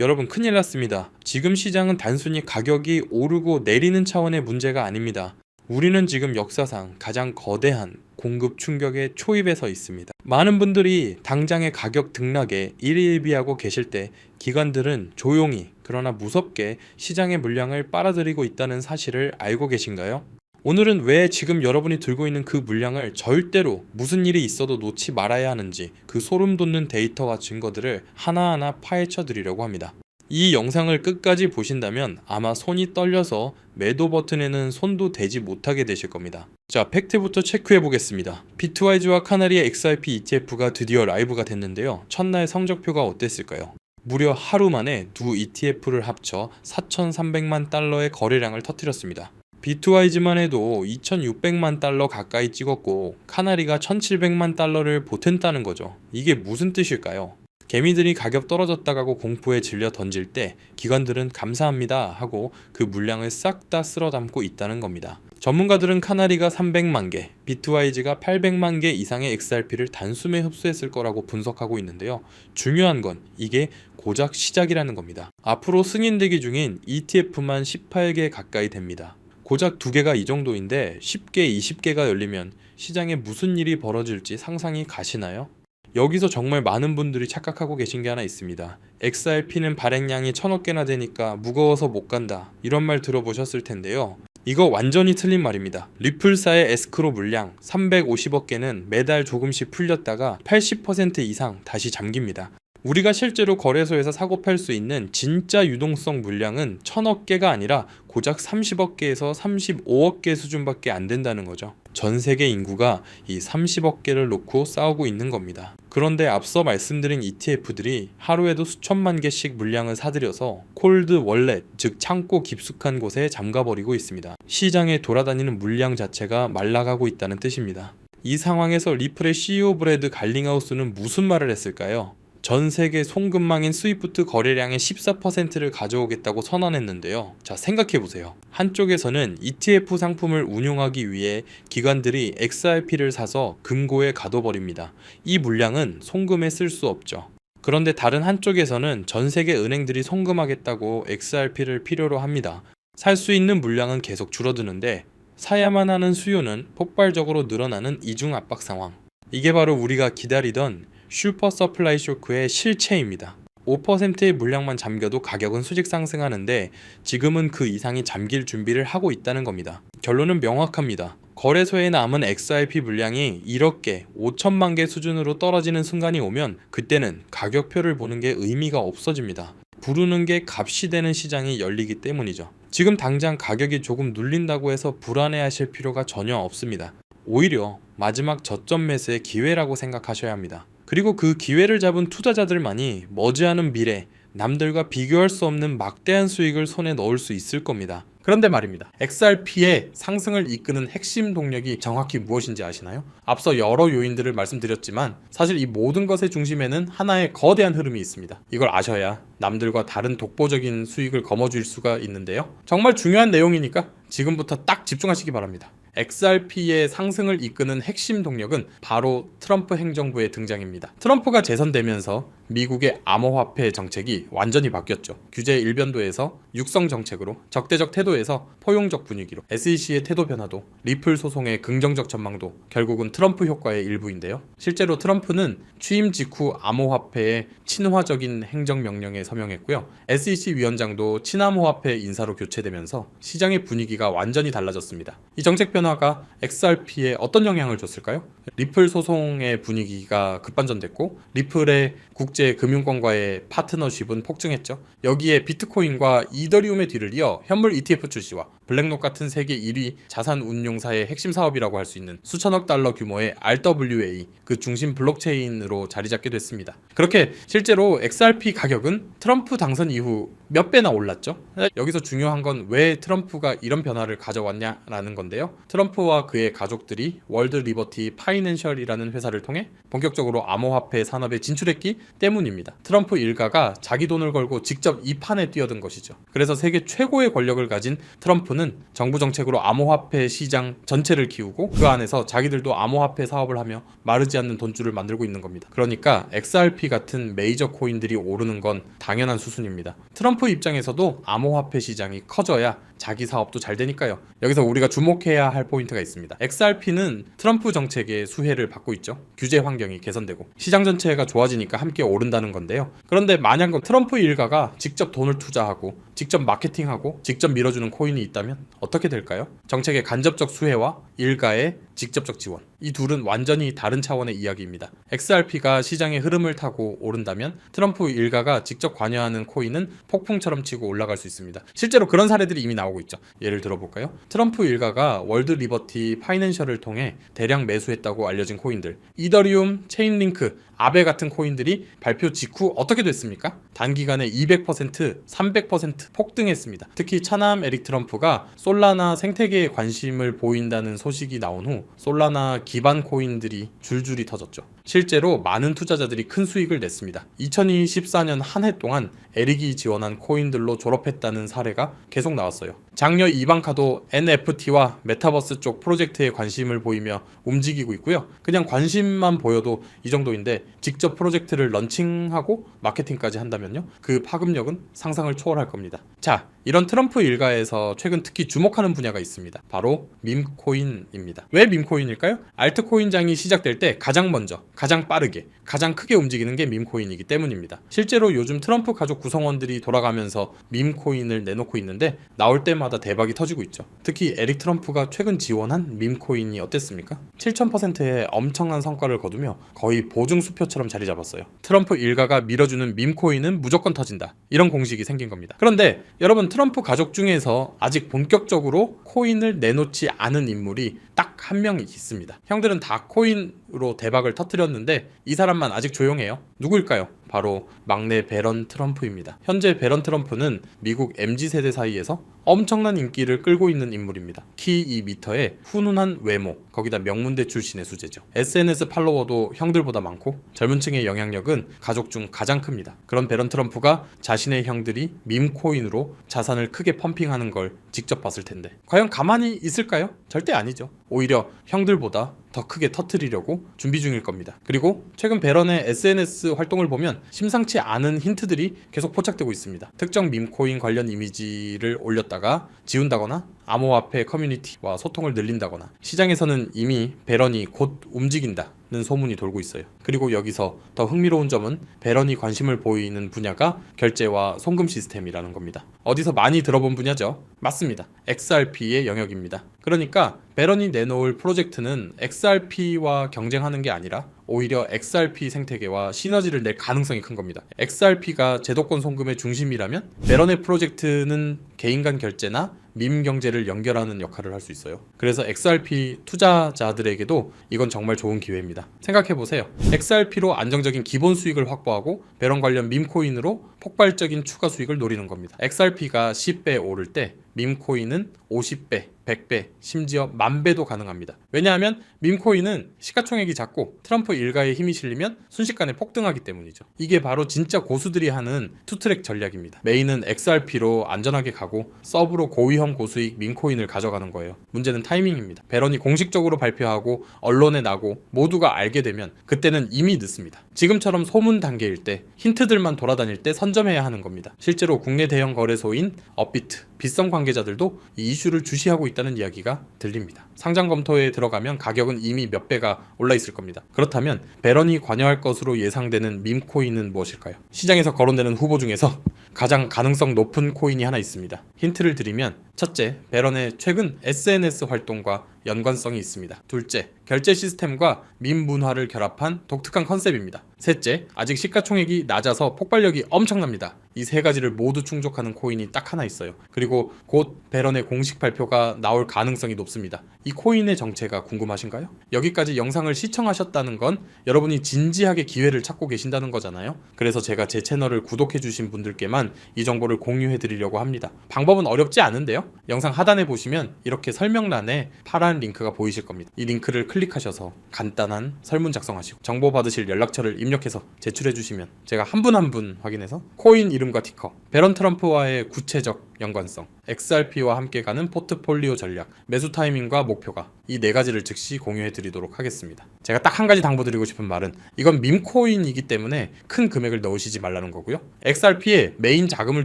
여러분 큰일 났습니다. 지금 시장은 단순히 가격이 오르고 내리는 차원의 문제가 아닙니다. 우리는 지금 역사상 가장 거대한 공급 충격의 초입에 서 있습니다. 많은 분들이 당장의 가격 등락에 일희일비하고 계실 때 기관들은 조용히 그러나 무섭게 시장의 물량을 빨아들이고 있다는 사실을 알고 계신가요? 오늘은 왜 지금 여러분이 들고 있는 그 물량을 절대로 무슨 일이 있어도 놓지 말아야 하는지 그 소름 돋는 데이터와 증거들을 하나하나 파헤쳐 드리려고 합니다. 이 영상을 끝까지 보신다면 아마 손이 떨려서 매도 버튼에는 손도 대지 못하게 되실 겁니다. 자, 팩트부터 체크해 보겠습니다. 비트와이즈와 카나리의 XRP ETF가 드디어 라이브가 됐는데요. 첫날 성적표가 어땠을까요? 무려 하루 만에 두 ETF를 합쳐 4,300만 달러의 거래량을 터뜨렸습니다. 비트와이즈만 해도 2,600만 달러 가까이 찍었고 카나리가 1,700만 달러를 보탠다는 거죠. 이게 무슨 뜻일까요? 개미들이 가격 떨어졌다가고 공포에 질려 던질 때 기관들은 감사합니다 하고 그 물량을 싹 다 쓸어 담고 있다는 겁니다. 전문가들은 카나리가 300만 개, 비트와이즈가 800만 개 이상의 XRP를 단숨에 흡수했을 거라고 분석하고 있는데요. 중요한 건 이게 고작 시작이라는 겁니다. 앞으로 승인되기 중인 ETF만 18개 가까이 됩니다. 고작 두 개가 이 정도인데 10개, 20개가 열리면 시장에 무슨 일이 벌어질지 상상이 가시나요? 여기서 정말 많은 분들이 착각하고 계신 게 하나 있습니다. XRP는 발행량이 천억 개나 되니까 무거워서 못 간다. 이런 말 들어보셨을 텐데요. 이거 완전히 틀린 말입니다. 리플사의 에스크로 물량 350억 개는 매달 조금씩 풀렸다가 80% 이상 다시 잠깁니다. 우리가 실제로 거래소에서 사고 팔 수 있는 진짜 유동성 물량은 천억 개가 아니라 고작 30억 개에서 35억 개 수준밖에 안 된다는 거죠. 전 세계 인구가 이 30억 개를 놓고 싸우고 있는 겁니다. 그런데 앞서 말씀드린 ETF들이 하루에도 수천만 개씩 물량을 사들여서 콜드 월렛, 즉 창고 깊숙한 곳에 잠가버리고 있습니다. 시장에 돌아다니는 물량 자체가 말라가고 있다는 뜻입니다. 이 상황에서 리플의 CEO 브래드 갈링하우스는 무슨 말을 했을까요? 전 세계 송금망인 스위프트 거래량의 14%를 가져오겠다고 선언했는데요. 자, 생각해 보세요. 한쪽에서는 ETF 상품을 운용하기 위해 기관들이 XRP를 사서 금고에 가둬버립니다. 이 물량은 송금에 쓸 수 없죠. 그런데 다른 한쪽에서는 전 세계 은행들이 송금하겠다고 XRP를 필요로 합니다. 살 수 있는 물량은 계속 줄어드는데 사야만 하는 수요는 폭발적으로 늘어나는 이중 압박 상황. 이게 바로 우리가 기다리던 슈퍼 서플라이 쇼크의 실체입니다. 5%의 물량만 잠겨도 가격은 수직 상승하는데 지금은 그 이상이 잠길 준비를 하고 있다는 겁니다. 결론은 명확합니다. 거래소에 남은 XRP 물량이 1억 개, 5천만 개 수준으로 떨어지는 순간이 오면 그때는 가격표를 보는 게 의미가 없어집니다. 부르는 게 값이 되는 시장이 열리기 때문이죠. 지금 당장 가격이 조금 눌린다고 해서 불안해하실 필요가 전혀 없습니다. 오히려 마지막 저점 매수의 기회라고 생각하셔야 합니다. 그리고 그 기회를 잡은 투자자들만이 머지않은 미래 남들과 비교할 수 없는 막대한 수익을 손에 넣을 수 있을 겁니다. 그런데 말입니다. XRP의 상승을 이끄는 핵심 동력이 정확히 무엇인지 아시나요? 앞서 여러 요인들을 말씀드렸지만 사실 이 모든 것의 중심에는 하나의 거대한 흐름이 있습니다. 이걸 아셔야 남들과 다른 독보적인 수익을 거머쥘 수가 있는데요. 정말 중요한 내용이니까 지금부터 딱 집중하시기 바랍니다. XRP의 상승을 이끄는 핵심 동력은 바로 트럼프 행정부의 등장입니다. 트럼프가 재선되면서 미국의 암호화폐 정책이 완전히 바뀌었죠. 규제 일변도에서 육성 정책으로 적대적 태도에서 포용적 분위기로 SEC의 태도 변화도 리플 소송의 긍정적 전망도 결국은 트럼프 효과의 일부인데요. 실제로 트럼프는 취임 직후 암호화폐의 친화적인 행정명령에 서명했고요. SEC 위원장도 친암호화폐 인사로 교체되면서 시장의 분위기가 완전히 달라졌습니다. 이 정책 변화 가 XRP에 어떤 영향을 줬을까요? 리플 소송의 분위기가 급반전됐고 리플의 국제 금융권과의 파트너십은 폭증했죠. 여기에 비트코인과 이더리움의 뒤를 이어 현물 ETF 출시와 블랙록 같은 세계 1위 자산 운용사의 핵심 사업이라고 할 수 있는 수천억 달러 규모의 RWA 그 중심 블록체인으로 자리 잡게 됐습니다. 그렇게 실제로 XRP 가격은 트럼프 당선 이후 몇 배나 올랐죠. 여기서 중요한 건 왜 트럼프가 이런 변화를 가져왔냐라는 건데요. 트럼프와 그의 가족들이 월드 리버티 파이낸셜이라는 회사를 통해 본격적으로 암호화폐 산업에 진출했기 때문입니다. 트럼프 일가가 자기 돈을 걸고 직접 이 판에 뛰어든 것이죠. 그래서 세계 최고의 권력을 가진 트럼프는 정부 정책으로 암호화폐 시장 전체를 키우고 그 안에서 자기들도 암호화폐 사업을 하며 마르지 않는 돈줄을 만들고 있는 겁니다. 그러니까 XRP 같은 메이저 코인들이 오르는 건 당연한 수순입니다. 트럼프 입장에서도 암호화폐 시장이 커져야 자기 사업도 잘 되니까요. 여기서 우리가 주목해야 할 포인트가 있습니다. XRP는 트럼프 정책의 수혜를 받고 있죠. 규제 환경이 개선되고 시장 전체가 좋아지니까 함께 오른다는 건데요. 그런데 만약 트럼프 일가가 직접 돈을 투자하고 직접 마케팅하고 직접 밀어주는 코인이 있다면 어떻게 될까요? 정책의 간접적 수혜와 일가의 직접적 지원. 이 둘은 완전히 다른 차원의 이야기입니다. XRP가 시장의 흐름을 타고 오른다면 트럼프 일가가 직접 관여하는 코인은 폭풍처럼 치고 올라갈 수 있습니다. 실제로 그런 사례들이 이미 나오고 있죠. 예를 들어볼까요? 트럼프 일가가 월드 리버티 파이낸셜을 통해 대량 매수했다고 알려진 코인들, 이더리움, 체인링크, 아베 같은 코인들이 발표 직후 어떻게 됐습니까? 단기간에 200%, 300% 폭등했습니다. 특히 차남 에릭 트럼프가 솔라나 생태계에 관심을 보인다는 소식이 나온 후 솔라나 기반 코인들이 줄줄이 터졌죠. 실제로 많은 투자자들이 큰 수익을 냈습니다. 2024년 한 해 동안 에릭이 지원한 코인들로 졸업했다는 사례가 계속 나왔어요. 장녀 이방카도 NFT와 메타버스 쪽 프로젝트에 관심을 보이며 움직이고 있고요. 그냥 관심만 보여도 이 정도인데 직접 프로젝트를 런칭하고 마케팅까지 한다면요. 그 파급력은 상상을 초월할 겁니다. 자, 이런 트럼프 일가에서 최근 특히 주목하는 분야가 있습니다. 바로 밈코인입니다. 왜 밈코인일까요? 알트코인장이 시작될 때 가장 먼저, 가장 빠르게, 가장 크게 움직이는 게 밈코인이기 때문입니다. 실제로 요즘 트럼프 가족 구성원들이 돌아가면서 밈코인을 내놓고 있는데 나올 때마다 대박이 터지고 있죠. 특히 에릭 트럼프가 최근 지원한 밈코인이 어땠습니까? 7000%의 엄청난 성과를 거두며 거의 보증 수표처럼 자리 잡았어요. 트럼프 일가가 밀어주는 밈코인은 무조건 터진다. 이런 공식이 생긴 겁니다. 그런데 여러분 트럼프 가족 중에서 아직 본격적으로 코인을 내놓지 않은 인물이 딱 한 명 있습니다. 형들은 다 코인으로 대박을 터뜨렸는데 이 사람만 아직 조용해요. 누구일까요? 바로 막내 베런 트럼프입니다. 현재 베런 트럼프는 미국 MZ 세대 사이에서 엄청난 인기를 끌고 있는 인물입니다. 키 2m에 훈훈한 외모, 거기다 명문대 출신의 수제죠. SNS 팔로워도 형들보다 많고 젊은 층의 영향력은 가족 중 가장 큽니다. 그런 베런 트럼프가 자신의 형들이 밈코인으로 자산을 크게 펌핑하는 걸 직접 봤을 텐데 과연 가만히 있을까요? 절대 아니죠. 오히려 형들보다 더 크게 터트리려고 준비 중일 겁니다. 그리고 최근 베런의 SNS 활동을 보면 심상치 않은 힌트들이 계속 포착되고 있습니다. 특정 밈코인 관련 이미지를 올렸다가 지운다거나 암호화폐 커뮤니티와 소통을 늘린다거나 시장에서는 이미 베런이 곧 움직인다 는 소문이 돌고 있어요. 그리고 여기서 더 흥미로운 점은 베런이 관심을 보이는 분야가 결제와 송금 시스템이라는 겁니다. 어디서 많이 들어본 분야죠? 맞습니다. XRP의 영역입니다. 그러니까 베런이 내놓을 프로젝트는 XRP와 경쟁하는 게 아니라 오히려 XRP 생태계와 시너지를 낼 가능성이 큰 겁니다. XRP가 제도권 송금의 중심이라면 베런의 프로젝트는 개인 간 결제나 밈 경제를 연결하는 역할을 할 수 있어요. 그래서 XRP 투자자들에게도 이건 정말 좋은 기회입니다. 생각해 보세요. XRP로 안정적인 기본 수익을 확보하고 베런 관련 밈 코인으로 폭발적인 추가 수익을 노리는 겁니다. XRP가 10배 오를 때 밈코인은 50배, 100배, 심지어 만 배도 가능합니다. 왜냐하면 밈코인은 시가총액이 작고 트럼프 일가의 힘이 실리면 순식간에 폭등하기 때문이죠. 이게 바로 진짜 고수들이 하는 투트랙 전략입니다. 메인은 XRP로 안전하게 가고 서브로 고위험 고수익 밈코인을 가져가는 거예요. 문제는 타이밍입니다. 베런이 공식적으로 발표하고 언론에 나고 모두가 알게 되면 그때는 이미 늦습니다. 지금처럼 소문 단계일 때 힌트들만 돌아다닐 때 선점해야 하는 겁니다. 실제로 국내 대형 거래소인 업비트, 빗썸 관계자들도 이 이슈를 주시하고 있다는 이야기가 들립니다. 상장 검토에 들어가면 가격은 이미 몇 배가 올라 있을 겁니다. 그렇다면 베런이 관여할 것으로 예상되는 밈코인은 무엇일까요? 시장에서 거론되는 후보 중에서 가장 가능성 높은 코인이 하나 있습니다. 힌트를 드리면 첫째, 베런의 최근 SNS 활동과 연관성이 있습니다. 둘째, 결제 시스템과 밈 문화를 결합한 독특한 컨셉입니다. 셋째, 아직 시가총액이 낮아서 폭발력이 엄청납니다. 이 세 가지를 모두 충족하는 코인이 딱 하나 있어요. 그리고 곧 베런의 공식 발표가 나올 가능성이 높습니다. 이 코인의 정체가 궁금하신가요? 여기까지 영상을 시청하셨다는 건 여러분이 진지하게 기회를 찾고 계신다는 거잖아요. 그래서 제가 제 채널을 구독해주신 분들께만 이 정보를 공유해 드리려고 합니다. 방법은 어렵지 않은데요. 영상 하단에 보시면 이렇게 설명란에 파란 하얀 링크가 보이실 겁니다. 이 링크를 클릭하셔서 간단한 설문 작성하시고 정보 받으실 연락처를 입력해서 제출해 주시면 제가 한 분 한분 확인해서 코인 이름과 티커, 베런 트럼프와의 구체적 연관성, XRP와 함께 가는 포트폴리오 전략, 매수 타이밍과 목표가 이 네 가지를 즉시 공유해 드리도록 하겠습니다. 제가 딱 한 가지 당부드리고 싶은 말은 이건 밈코인이기 때문에 큰 금액을 넣으시지 말라는 거고요. XRP에 메인 자금을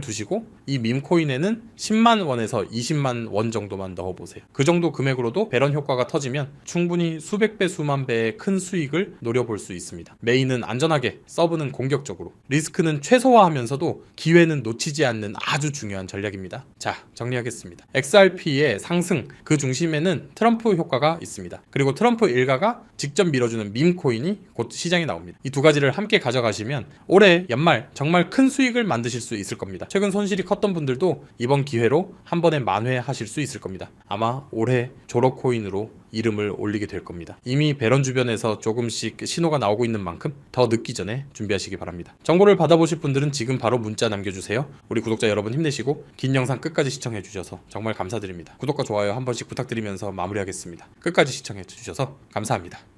두시고 이 밈코인에는 10만 원에서 20만 원 정도만 넣어 보세요. 그 정도 금액으로도 배런 효과가 터지면 충분히 수백 배 수만 배의 큰 수익을 노려볼 수 있습니다. 메인은 안전하게, 서브는 공격적으로, 리스크는 최소화하면서도 기회는 놓치지 않는 아주 중요한 전략입니다. 자, 정리하겠습니다. XRP의 상승 그 중심에는 트럼프 효과가 있습니다. 그리고 트럼프 일가가 직접 밀어주는 밈코인이 곧 시장에 나옵니다. 이 두 가지를 함께 가져가시면 올해 연말 정말 큰 수익을 만드실 수 있을 겁니다. 최근 손실이 컸던 분들도 이번 기회로 한 번에 만회하실 수 있을 겁니다. 아마 올해 졸업 코인으로 이름을 올리게 될 겁니다. 이미 배런 주변에서 조금씩 신호가 나오고 있는 만큼 더 늦기 전에 준비하시기 바랍니다. 정보를 받아보실 분들은 지금 바로 문자 남겨주세요. 우리 구독자 여러분 힘내시고 긴 영상 끝까지 시청해 주셔서 정말 감사드립니다. 구독과 좋아요 한 번씩 부탁드리면서 마무리하겠습니다. 끝까지 시청해 주셔서 감사합니다.